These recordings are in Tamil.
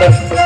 தேவா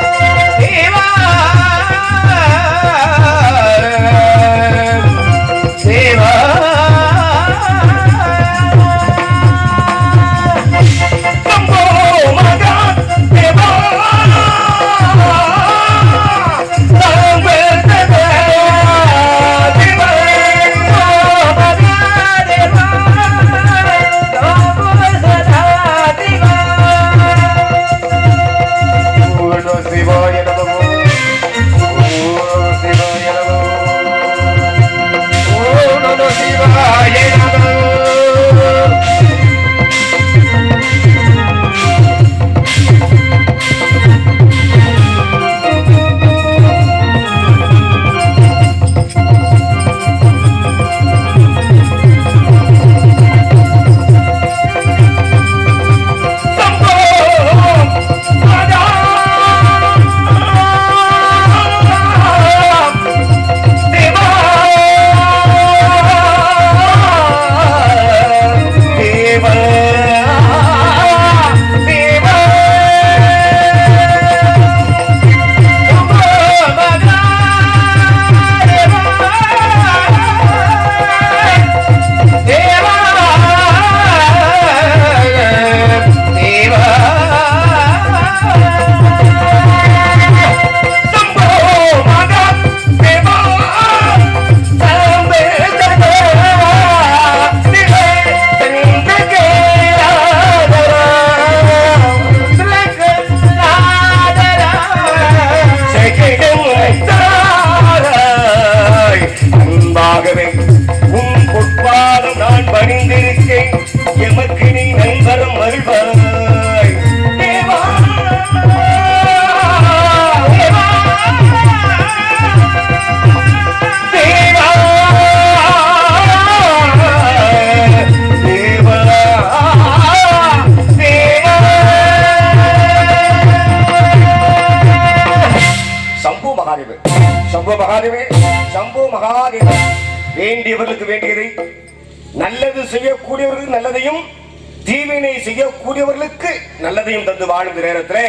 செய்யக்கூடியவர்களுக்கு நல்லதையும் தந்து வாழும் நேரத்தில்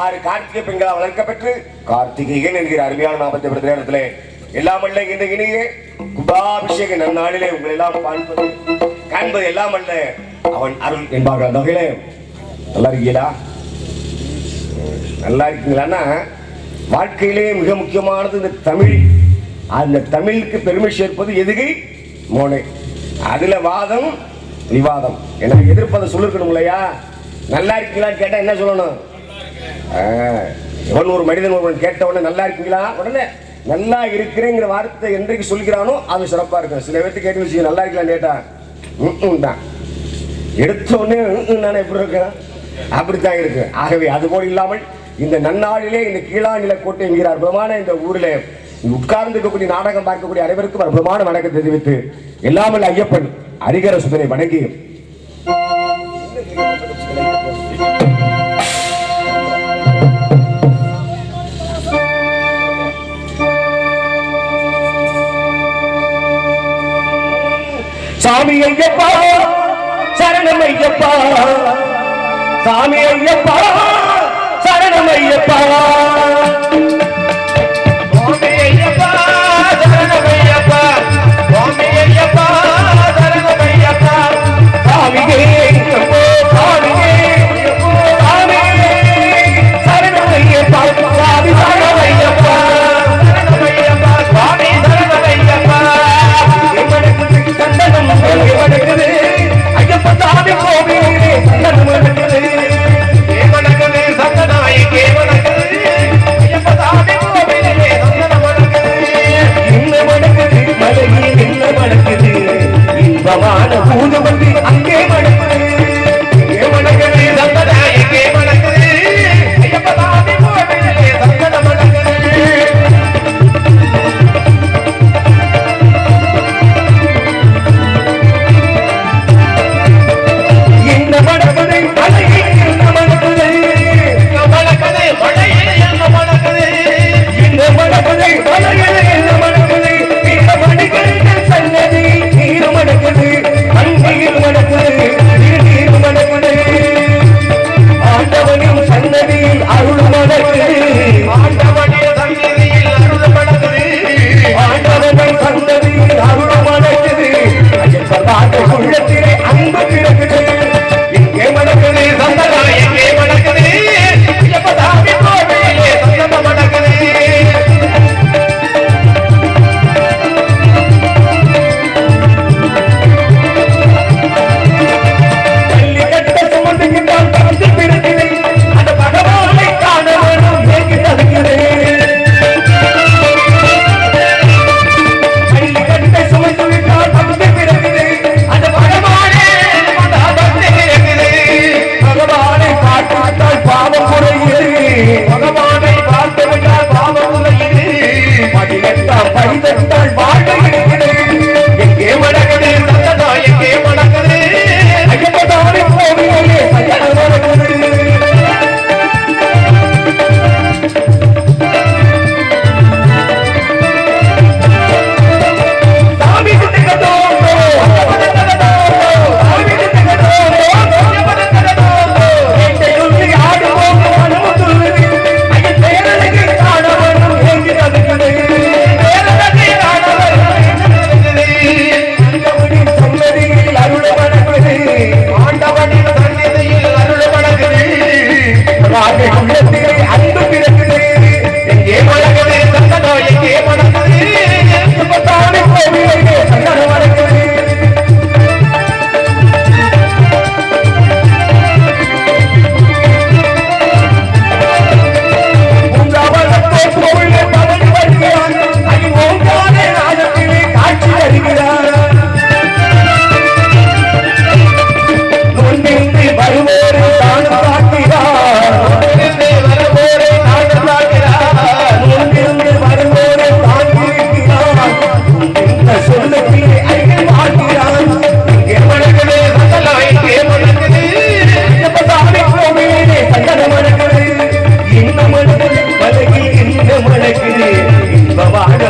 ஆறு கார்த்திகை பெண்களால் வளர்க்கப்பட்டு கார்த்திகேயன் என்கிற அருமையான நாற்பத்தி பெறும் நேரத்திலே எல்லாம் அல்ல இந்த இனிய குபாபிஷேக நன்னாளிலே உங்களை எல்லாம் காண்பது காண்பது எல்லாம் அல்ல. அவன் அருள் என்பார்கள் அந்த வகையிலே. நல்லா இருக்கீங்களா? நல்லா இருக்கீங்களான்னா வாழ்க்கையிலே மிக முக்கியமானது இந்த தமிழ். அந்த தமிழுக்கு பெருமை சேர்ப்பது எதுகை மோனை. அதுல வாதம் விவாதம். எனக்கு எதிர்ப்பதை சொல்லிருக்கணும் இல்லையா? நல்லா இருக்கீங்களான்னு கேட்டா என்ன சொல்லணும்? எவன் ஒரு மனிதன் ஒருவன் கேட்ட உடனே நல்லா இருக்கீங்களா? உடனே நல்லா இருக்கிறேங்கிற வார்த்தை என்றைக்கு சொல்கிறானோ அது சிறப்பா இருக்கும் சில பேர்த்து கேட்டு வச்சு நல்லா இருக்கலாம்னு கேட்டா ம் தான். எடுத்த உடனே நானே எப்படி இருக்கேன் அப்படித்தான் இருக்கு. ஆகவே அதுபோல் இல்லாமல் இந்த நன்னாளிலே இந்த கீழா நிலக்கோட்டை என்கிறார். பிரமான இந்த ஊரிலே உட்கார்ந்து இருக்கக்கூடிய நாடகம் பார்க்கக்கூடிய அனைவருக்கும் அற்புதமான வணக்கம் தெரிவித்து எல்லாமல் ஐயப்பன் அரிகர சுதனை வணங்கி. சாமி ஐயப்பா சரணம் ஐயப்பா. சாமி ஐயப்பா சரணம் ஐயப்பா.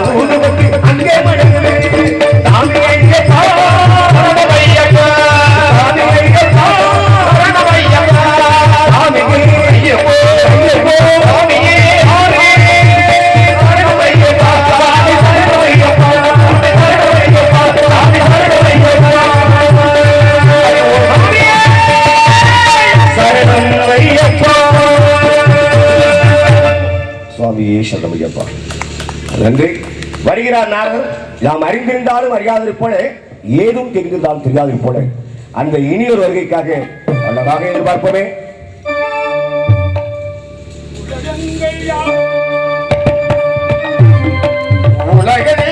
Hayatımın நன்றி. வருகிறார் நாரதர். நாம் அறிந்திருந்தாலும் அறியாதது போல ஏதும் தெரிந்திருந்தாலும் தெரியாதது போல அந்த இனியொரு வருகைக்காக நல்லதாக எதிர்பார்ப்போமே. உலகெங்கள்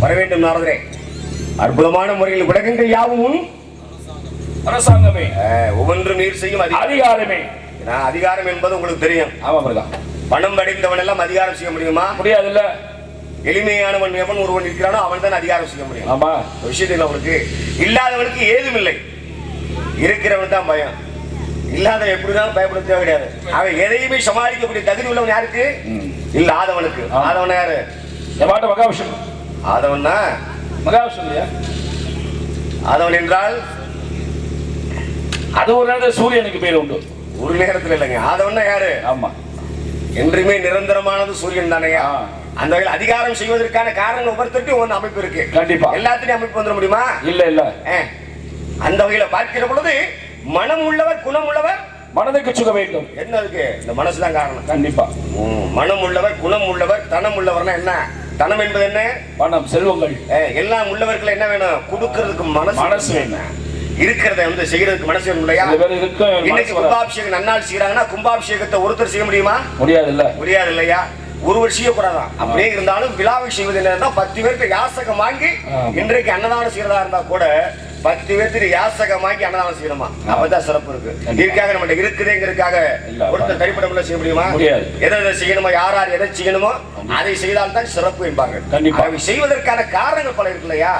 வர வேண்டும் நாரதரே. அற்புதமான முறையில் விளக்கங்கள் யாவும்? அரசாங்கமே. ஒவ்வொன்றும் நீர் செய்யும் அதிகாரம். அதிகாரமே. நான் அதிகாரம் என்பது உங்களுக்கு தெரியும். ஆமா முருகா. பணம் படைத்தவன் எல்லாம் அதிகாரம் செய்ய முடியுமா? முடியாதுல்ல. எளிமையானவன் எவன் ஒருவன் இருக்கிறானோ அவன் தான் அதிகாரம் செய்ய முடியும். ஆமா. விஷயத்தில் அவனுக்கு இல்லாதவனுக்கு ஏதும் இல்லை. இருக்கிறவன் தான் பயம். இல்லாத எப்படினாலும் பயப்பட தேவை கிடையாது. அவன் எதையுமே சமாளிக்கக்கூடிய தகுதி உள்ளவன் யாருக்கு? இல்லாதவனுக்கு. ஆதவன் யாரு? பாட்ட மகாவிஷ்ணு. ஆதவன் தான் மகாவிஷ்ணு ஆதவன் என்றால்? அது ஒரு நேரத்தில் சூரியனுக்கு பேர் உண்டு. ஒரு நேரத்தில் இல்லைங்க. ஆதவன் தான் யாரு? ஆமா. என்றுமே நிரந்தரமானது சூரியன் தானேயா ஆ. அந்த வகையில் அதிகாரம் செய்வதற்கான காரணம் ஒவ்வொருத்தருக்கும் ஒன்று அமைப்பு இருக்கு. கண்டிப்பா. எல்லாத்திலையும் அமைப்பு வந்துட முடியுமா? இல்ல இல்ல. அந்த வகையில பார்க்கிற பொழுது மனம் உள்ளவர் குணம் உள்ளவர்? மனதுக்கு சுக வேண்டும். என்ன இருக்கு இந்த மனசுதான் காரணம். கண்டிப்பா. மனம் உள்ளவர் குணம் உள்ளவர் தனம் உள்ளவர்னா என்ன? தனம் என்பது என்ன? பணம் செல்வங்கள். எல்லாம் உள்ளவர்கள் என்ன வேணும்? கொடுக்கறதுக்கு மனசு மனசு வேணும். இருக்கிறத வந்து செய்யறதுக்கு மனசு வேணும் இல்லையா? இன்னைக்கு. கும்பாபிஷேகம் நன்னாள் செய்யறாங்கன்னா கும்பாபிஷேகத்தை ஒருத்தர் செய்ய முடியுமா? முடியாது இல்ல முடியாது இல்லையா? ஒருவர் செய்யக்கூடாதான். அப்படியே இருந்தாலும் விழாவை செய்வது என்னன்னா பத்து பேருக்கு யாசகம் வாங்கி. இன்றைக்கு அன்னதானம் செய்யறதா இருந்தா கூட பத்து பேருக்கு யாசகம் வாங்கி அன்னதானம் செய்யணுமா அப்பதான் சிறப்பு இருக்கு. இதுக்காக நம்ம இருக்குதுங்கிறதுக்காக ஒருத்தர் தனிப்படமுள்ள செய்ய முடியுமா. எதை எதை செய்யணுமோ யார் யார் எதை செய்யணுமோ அதை செய்தால் தான் சிறப்பு என்பார்கள் கண்டிப்பா. செய்வதற்கான காரணங்கள் பல இருக்கு இல்லையா.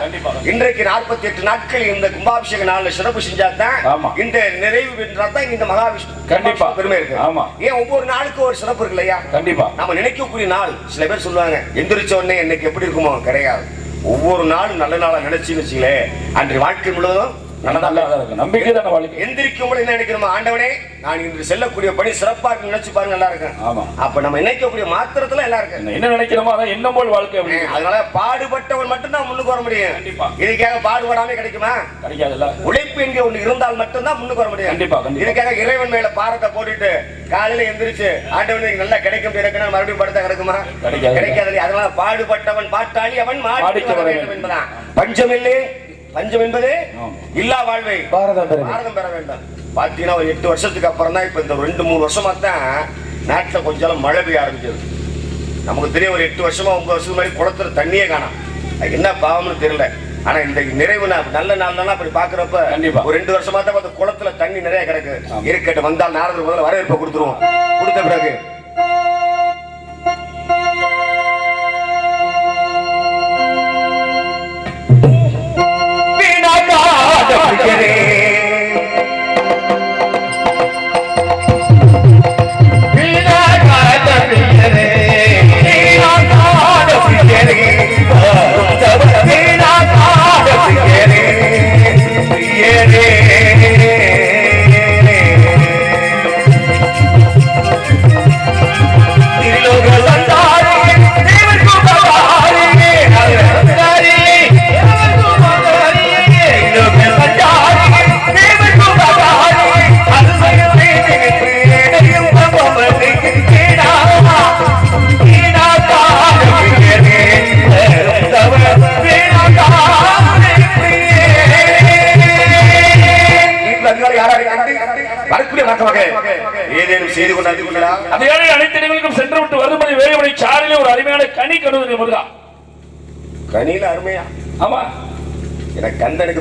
இன்றைக்கு நாற்பத்தி எட்டு நாட்கள் இந்த கும்பாபிஷேக நாள்ல சிறப்பு செஞ்சா தான். இந்த நிறைவு வென்றால் தான் இந்த மகாவிஷ்ணு கண்டிப்பா. பெருமை இருக்கு ஆமா. ஏன் ஒவ்வொரு நாளுக்கும் ஒரு சிறப்பு இருக்கு இல்லையா கண்டிப்பா நாம நினைக்கக்கூடிய நாள் சில பேர் சொல்லுவாங்க எந்திரிச்ச உடனே இன்னைக்கு எப்படி இருக்குமோ கிடையாது ஒவ்வொரு நாளும் நல்ல நாளாக நினைச்சுன்னு வச்சுங்களேன். அன்றைய வாழ்க்கை முழுவதும் நல்லா நல்லதா தான் இருக்கு நம்பிக்கை தானே வாழ்க்கை. எந்திரிக்கும் போது என்ன நினைக்கிறோம் ஆண்டவனே நான் இன்று செல்லக்கூடிய பணி சிறப்பா இருக்கு நினைச்சு பாருங்க நல்லா இருக்கும் ஆமா. அப்ப நம்ம நினைக்கக்கூடிய மாத்திரத்துல எல்லாம் இருக்கு. என்ன- நினைக்கிறோமோ அதான் போல் வாழ்க்கை அப்படி. அதனால பாடுபட்டவன் மட்டும்தான் முன்னுக்கு வர முடியும். கண்டிப்பா. இதுக்காக பாடுபடாம கிடைக்குமா? கிடைக்காதுல்ல. உழைப்பு எங்க ஒண்ணு இருந்தால் மட்டும்தான் முன்னுக்கு வர முடியும். கண்டிப்பா. இதுக்காக இறைவன் மேல பாரத்தை போட்டுட்டு காலையில எந்திரிச்சு ஆண்டவனுக்கு நல்லா கிடைக்கும் இருக்குன்னா மறுபடியும் படுத்தா கிடைக்குமா? கிடைக்காது. அதனால பாடுபட்டவன் பாட்டாளி அவன் மாடிக்கு வர வேண்டும். என்பதான் பஞ்சம் இல்லை பஞ்சம் என்பது. இல்லா வாழ்வை. பாரதம் பெற பாரதம் பெற வேண்டும். பாத்தீங்கன்னா ஒரு எட்டு வருஷத்துக்கு அப்புறம் தான் இப்ப இந்த ரெண்டு மூணு வருஷமா தான் நாட்டுல கொஞ்சம் மழை பெய்ய ஆரம்பிச்சது. நமக்கு தெரியும் ஒரு எட்டு வருஷமா ஒன்பது வருஷத்துக்கு முன்னாடி குளத்துல தண்ணியே காணோம். அது என்ன பாவம்னு தெரியல. ஆனா இந்த நிறைவு நாள் நல்ல நாள்லாம் அப்படி பாக்குறப்ப கண்டிப்பா. ஒரு ரெண்டு வருஷமா தான் பார்த்து குளத்துல தண்ணி நிறைய கிடக்கு. இருக்கட்டும் வந்தால் நாரதர் முதல்ல வரவேற்பை கொடுத்துருவோம். கொடுத்த பிறகு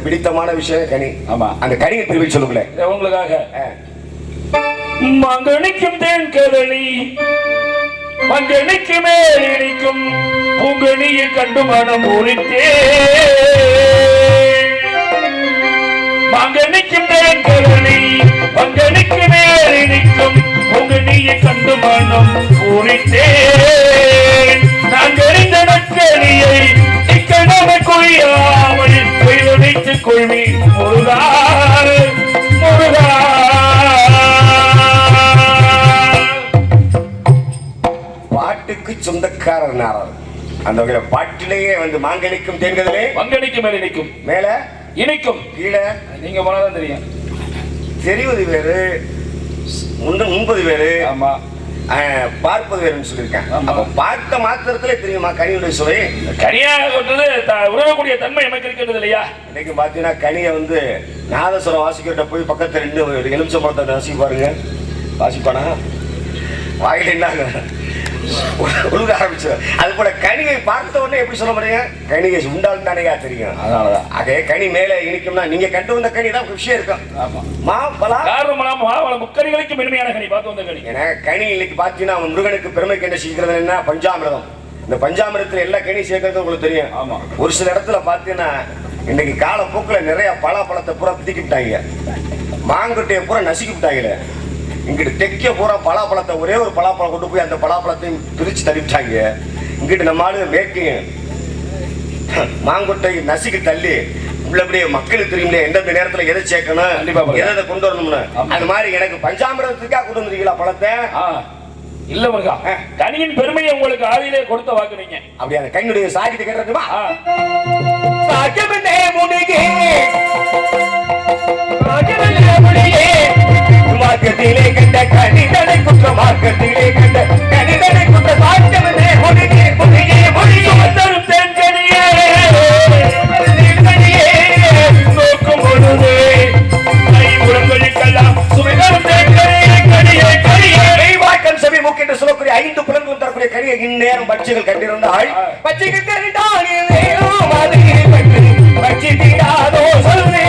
பிடித்தமான விஷயம் கனி. ஆமா. அந்த கனியை திருப்பி சொல்லுங்களேன் இது உங்களுக்காக. ஆ. மங்கணிக்கும் தேன் கதளி மங்கணிக்கு மேல் இனிக்கும் பூங்கனியை கண்டு மனம் ஊறித்தே மங்கணிக்கும் தேன் கதளி மங்கணிக்கு மேல் இனிக்கும் பூங்கனியை கண்டு மனம் ஊறித்தே நான் தெரிந்த நற்கனியை இக்கணவை கொய்யாமல் கொய்தொழித்துக் கொள்வி முருகா முருகா பாட்டுக்கு சொந்தக்காரர் நாரர் அந்த வகையில பாட்டிலேயே வந்து மாங்கனிக்கும் தேன்கதிலே பங்கடிக்கு மேல் இனிக்கும் மேல இனிக்கும் கீழே நீங்க போனாதான் தெரியும். தெரிவது வேறு முன்பது வேறு. ஆமா. பார்ப்பது சொல்லியிருக்கேன். அப்ப பார்த்த மாத்திரத்துல தெரியுமா கனியுடைய சுவை கனியாக கொண்டது உறவக்கூடிய தன்மை எனக்கு இருக்கிறது இல்லையா? இன்னைக்கு பாத்தீங்கன்னா கனியை வந்து நாதஸ்வரம் வாசிக்கிட்ட போய் பக்கத்துல ரெண்டு எலுமிச்சம் பழத்தை வாசிக்க பாருங்க. வாசிப்பானா? வாயில என்ன உழுக ஆரம்பிச்சு அது போல கனியை பார்த்த உடனே எப்படி சொல்ல முடியுங்க கனியை உண்டால் தானேயா தெரியும். அதனாலதான். அதே கனி மேல இனிக்கும்னா நீங்க கண்டு வந்த கனி தான் விஷயம் இருக்கும். ஆமா. மா பலா. காரணம் மாவள முக்கணிகளுக்கு மென்மையான கனி பார்த்து வந்த கனி ஏன்னா கனி இன்னைக்கு பாத்தீங்கன்னா அவன் முருகனுக்கு பெருமை கண்ட என்ன? பஞ்சாமிரதம். இந்த பஞ்சாமிரத்துல எல்லா கனி சேர்க்கறது உங்களுக்கு தெரியும். ஒரு சில இடத்துல பாத்தீங்கன்னா இன்னைக்கு காலப்போக்குல நிறைய பலாப்பழத்தை பூரா பிதிக்கிட்டாங்க மாங்கொட்டையை பூரா நசுக்கிவிட்டாங்களே. இங்கிட்டு தெக்க பூரா பலாப்பழத்தை ஒரே ஒரு பலாப்பழம் கொண்டு போய் அந்த பலாப்பழத்தையும் பிரிச்சு தள்ளிவிட்டாங்க இங்கிட்டு நம்ம ஆளு மேற்கையும் மாங்கொட்டை நசுக்கி தள்ளி உள்ளபடியே மக்களுக்கு தெரியும்ல எந்தெந்த நேரத்துல எதை சேர்க்கணும் கண்டிப்பா. எதை கொண்டு வரணும்னு. அது மாதிரி எனக்கு பஞ்சாமிரதத்துக்காக கொண்டு வந்திருக்கீங்களா பழத்தை? இல்ல முருகா கனியின் பெருமையை உங்களுக்கு ஆதியிலே கொடுத்த வாக்கு நீங்க அப்படியா அந்த கையினுடைய சாகிட்டு கேட்டுமா முனிகே சாகியமனே முனிகே மார்க்கத்திலே கண்ட கனிதனை குற்ற மார்க்கத்திலே கண்ட கனிதனை குற்ற சாகியமனே முனிகே முனிகே முனிகே சுமந்தரும் தென்கனியே, கனியே நோக்கும் பொழுது கைப்புறங்களுக்கெல்லாம் சுமைதரும் தென்கனியே, கனியே, கனியே. மெய்வாய்க்கண் செவி மூக்கு என்று சொல்லக்கூடிய ஐந்து புலன்களும் தரக்கூடிய கனியை இந்நேரம் பட்சிகள் கண்டால் பட்சி தீராதோ சொல்வே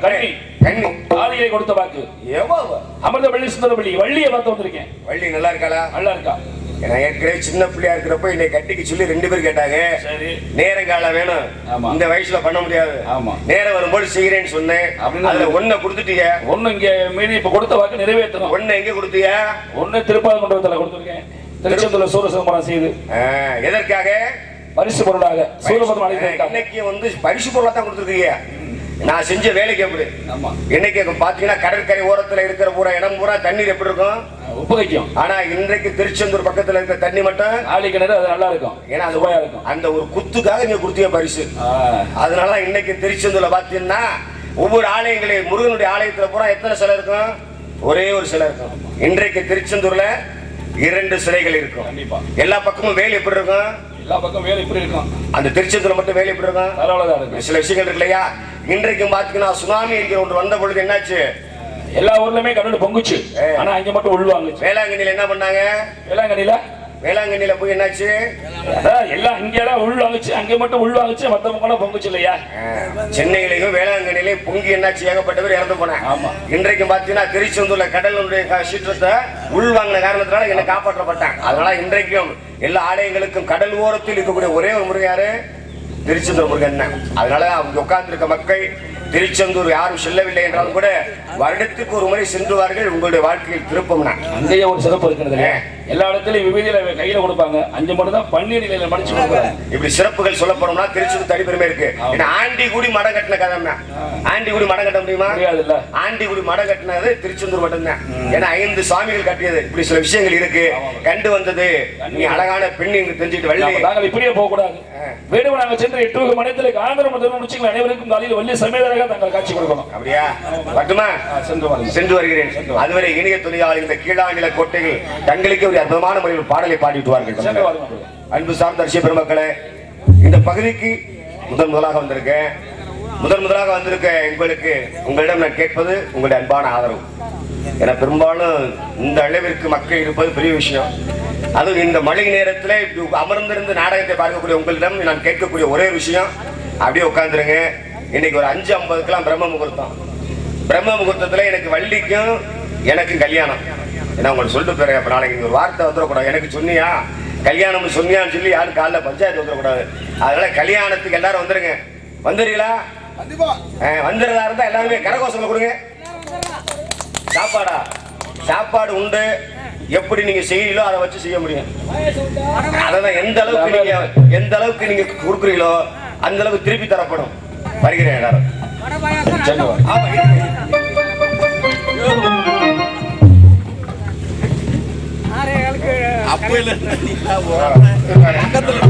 கனி. கண்ணி. ஆதியிலே கொடுத்த வாக்கு. எவ்வளவு? அமிர்த வள்ளி சுந்தர வள்ளி வள்ளியை பார்த்து வந்திருக்கேன். வள்ளி நல்லா இருக்காளா? நல்லா இருக்கா? நான் ஏற்கனவே சின்ன பிள்ளையா இருக்கிறப்ப என்னை கட்டிக்கு சொல்லி ரெண்டு பேர் கேட்டாங்க. சரி. நேரங்காலம் வேணும். இந்த வயசுல பண்ண முடியாது. ஆமா. நேரம் வரும்போது செய்கிறேன்னு சொன்னேன். அதுல ஒன்ன கொடுத்துட்டீங்க ஒண்ணு இங்க மீறி இப்ப கொடுத்த வாக்கு நிறைவேற்றணும். ஒன்ன எங்க கொடுத்தீங்க? ஒண்ணு திருப்பாத மண்டபத்துல கொடுத்திருக்கேன். திருச்செந்தூர்ல சூரசிதம்பரம் செய்து. எதற்காக? பரிசு பொருளாக. சூரபதம் இன்னைக்கு வந்து பரிசு பொருளா தான் கொடுத்துருக்கீங்க. நான் செஞ்ச வேலைக்கு எப்படி? ஆமா. இன்னைக்கு பாத்தீங்கன்னா கடற்கரை ஓரத்துல இருக்கிற பூரா இடம் பூரா தண்ணீர் எப்படி இருக்கும்? உப்புகைக்கும் ஆனா இன்றைக்கு திருச்செந்தூர் பக்கத்துல இருக்கிற தண்ணி மட்டும்? நாளை கிணறு அது நல்லா இருக்கும். ஏன்னா அது சுவையா இருக்கும். அந்த ஒரு குத்துக்காக நீங்க கொடுத்தீங்க பரிசு. அதனால இன்னைக்கு திருச்செந்தூர்ல பாத்தீங்கன்னா ஒவ்வொரு ஆலயங்களையும் முருகனுடைய ஆலயத்துல பூரா எத்தனை சிலை இருக்கும்? ஒரே ஒரு சிலை இருக்கும். இன்றைக்கு திருச்செந்தூர்ல இரண்டு சிலைகள் இருக்கும். எல்லா பக்கமும் வேலை எப்படி இருக்கும்? எல்லா பக்கம் வேலை இப்படி இருக்கும் அந்த திருச்செந்தூர்ல மட்டும் வேலை எப்படி இருக்கும் பரவாயில்லதான் இருக்கு சில விஷயங்கள் இருக்கு இல்லையா? இன்றைக்கும் பாத்தீங்கன்னா சுனாமி என்கிற ஒன்று வந்த பொழுது என்னாச்சு? எல்லா ஊர்லயுமே கடல் பொங்குச்சு. ஆனா அங்க மட்டும் உள்வாங்குச்சு. வேளாங்கண்ணியில என்ன பண்ணாங்க? வேளாங்கண்ணில வேளாங்கண்ணியில போய் என்னாச்சு? எல்லாம் இங்க எல்லாம் உள்வாங்குச்சு அங்க மட்டும் உள்வாங்குச்சு மத்த பக்கம் பொங்குச்சு இல்லையா? சென்னையிலையும் வேளாங்கண்ணிலையும் பொங்கி என்னாச்சு ஏகப்பட்ட பேர் இறந்து போனாங்க. ஆமா. இன்றைக்கு பாத்தீங்கன்னா திருச்செந்தூர்ல கடலுடைய சீற்றத்தை உள்வாங்கின காரணத்தினால என்ன காப்பாற்றப்பட்டாங்க. அதனால இன்றைக்கும் எல்லா ஆலயங்களுக்கும் கடல் ஓரத்தில் இருக்கக்கூடிய ஒரே ஒரு முருகன் யாரு? திருச்செந்தூர் முருகன் தான். அதனால அவங்க உட்கார்ந்து இருக்க மக்கள் திருச்செந்தூர் யாரும் செல்லவில்லை என்றாலும் கூட வருடத்துக்கு ஒரு முறை சென்றுவார்கள் உங்களுடைய வாழ்க்கையில் திருப்பம்னா. அங்கேயே ஒரு சிறப்பு இருக்கிறது? எல்லா இடத்துலயும் விபதியில கையில கொடுப்பாங்க. அஞ்சு மட்டும் தான் பன்னீர் நிலையில மடிச்சு கொடுக்குறாங்க இப்படி சிறப்புகள் சொல்ல போனோம்னா திருச்செந்தூர் தனிப்பெருமை இருக்கு. ஏன்னா ஆண்டிகுடி மடம் கட்டின கதை ஆண்டிகுடி மடம் கட்ட முடியுமா? முடியாதுல்ல. ஆண்டிகுடி மடம் கட்டினது திருச்செந்தூர் மட்டும்தான். ஏன்னா ஐந்து சாமிகள் கட்டியது. இப்படி சில விஷயங்கள் இருக்கு. கண்டு வந்தது. நீ அழகான பெண் இங்கு தெரிஞ்சுட்டு வள்ளி. நாங்கள் இப்படியே போக கூடாது வேணும் நாங்கள் சென்று எட்டு மனத்தில் ஆந்திர முதல் முடிச்சுங்கள் அனைவருக்கும் காலையில் வள்ளி சமேதராக தாங்கள் காட்சி கொடுக்கணும். அப்படியா? மட்டுமா சென்று வருகிறேன். அதுவரை இணைய தொழிலாளர் இந்த கீழாநில கோட்டையில் தங்களுக்கு ஒரு அற்புதமான முறையில் பாடலை பாடிட்டு சென்று வார்கள் வாருங்கள் அன்பு சார்ந்த பெருமக்களே இந்த பகுதிக்கு முதன் முதலாக வந்திருக்கேன். முதன் முதலாக வந்திருக்க உங்களுக்கு உங்களிடம் நான் கேட்பது உங்களுடைய அன்பான ஆதரவு. ஏன்னா பெரும்பாலும் இந்த அளவிற்கு மக்கள் இருப்பது பெரிய விஷயம். அதுவும் இந்த மழை நேரத்தில் இப்படி அமர்ந்திருந்து நாடகத்தை பார்க்கக்கூடிய உங்களிடம் நான் கேட்கக்கூடிய ஒரே விஷயம் அப்படியே உட்காந்துருங்க இன்னைக்கு ஒரு அஞ்சு ஐம்பதுக்கெல்லாம் பிரம்ம முகூர்த்தம். பிரம்ம முகூர்த்தத்துல எனக்கு வள்ளிக்கும் எனக்கும் கல்யாணம். ஏன்னா உங்களுக்கு சொல்லிட்டு போறேன் அப்ப நாளைக்கு ஒரு வார்த்தை வந்துடக்கூடாது. எனக்கு சொன்னியா? கல்யாணம் சொன்னியான்னு சொல்லி யாரும் காலைல பஞ்சாயத்து வந்துடக்கூடாது. அதனால கல்யாணத்துக்கு எல்லாரும் வந்துருங்க. வந்துடுறீங்களா? வந்துடுறதா இருந்தா எல்லாருமே கரகோசங்களை கொடுங்க. சாப்பாடா? சாப்பாடு உண்டு. எப்படி நீங்க செய்யலோ அதை வச்சு செய்ய முடியும். அதான் எந்த அளவுக்கு நீங்க எந்த அளவுக்கு நீங்க கொடுக்குறீங்களோ அந்த அளவுக்கு திருப்பி தரப்படும். வருகிறேன் எல்லாரும். ஆமா அப்பையில பக்கத்துல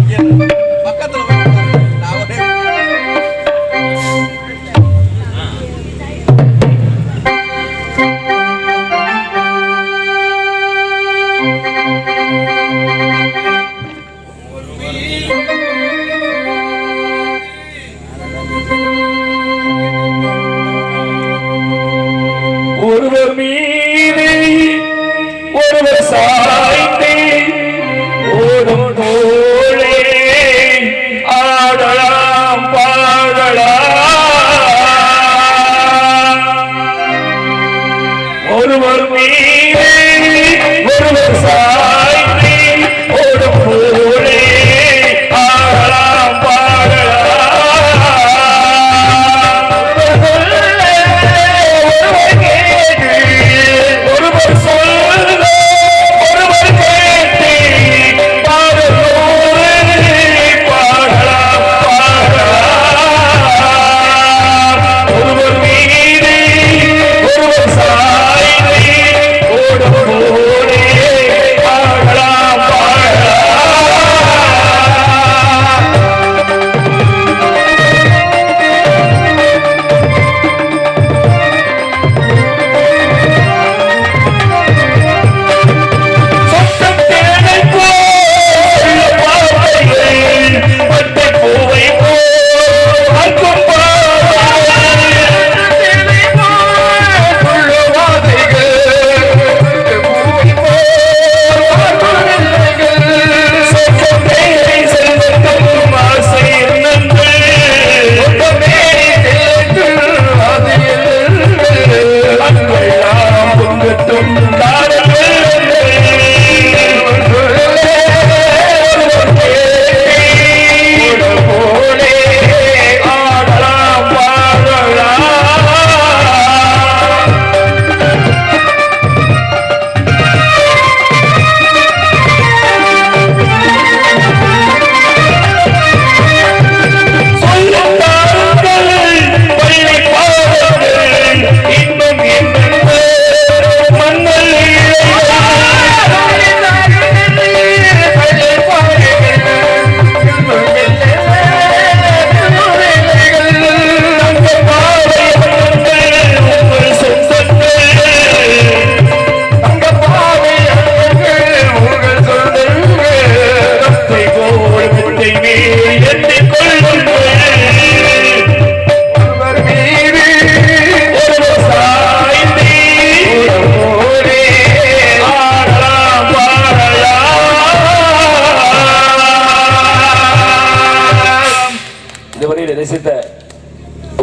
இதுவரையில் ரசித்த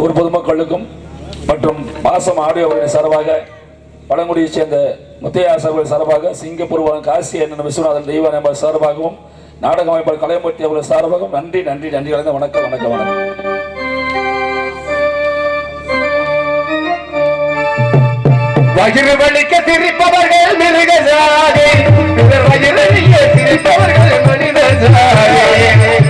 ஊர் பொதுமக்களுக்கும் மற்றும் மாசம் ஆடியோ சார்பாக பழங்குடியைச் சேர்ந்த முத்தையா சார்பாக சிங்கப்பூர் காசி அண்ணன் விஸ்வநாதன் தெய்வான் என்பவர் சார்பாகவும் நாடக அமைப்பாளர் கலைமூர்த்தி அவர்கள் சார்பாகவும் நன்றி நன்றி நன்றி கலந்த வணக்கம் வணக்கம் வணக்கம். வயிறு திரிப்பவர்கள் மிருக ஜாதி வயிறு திரிப்பவர்கள் மனித ஜாதி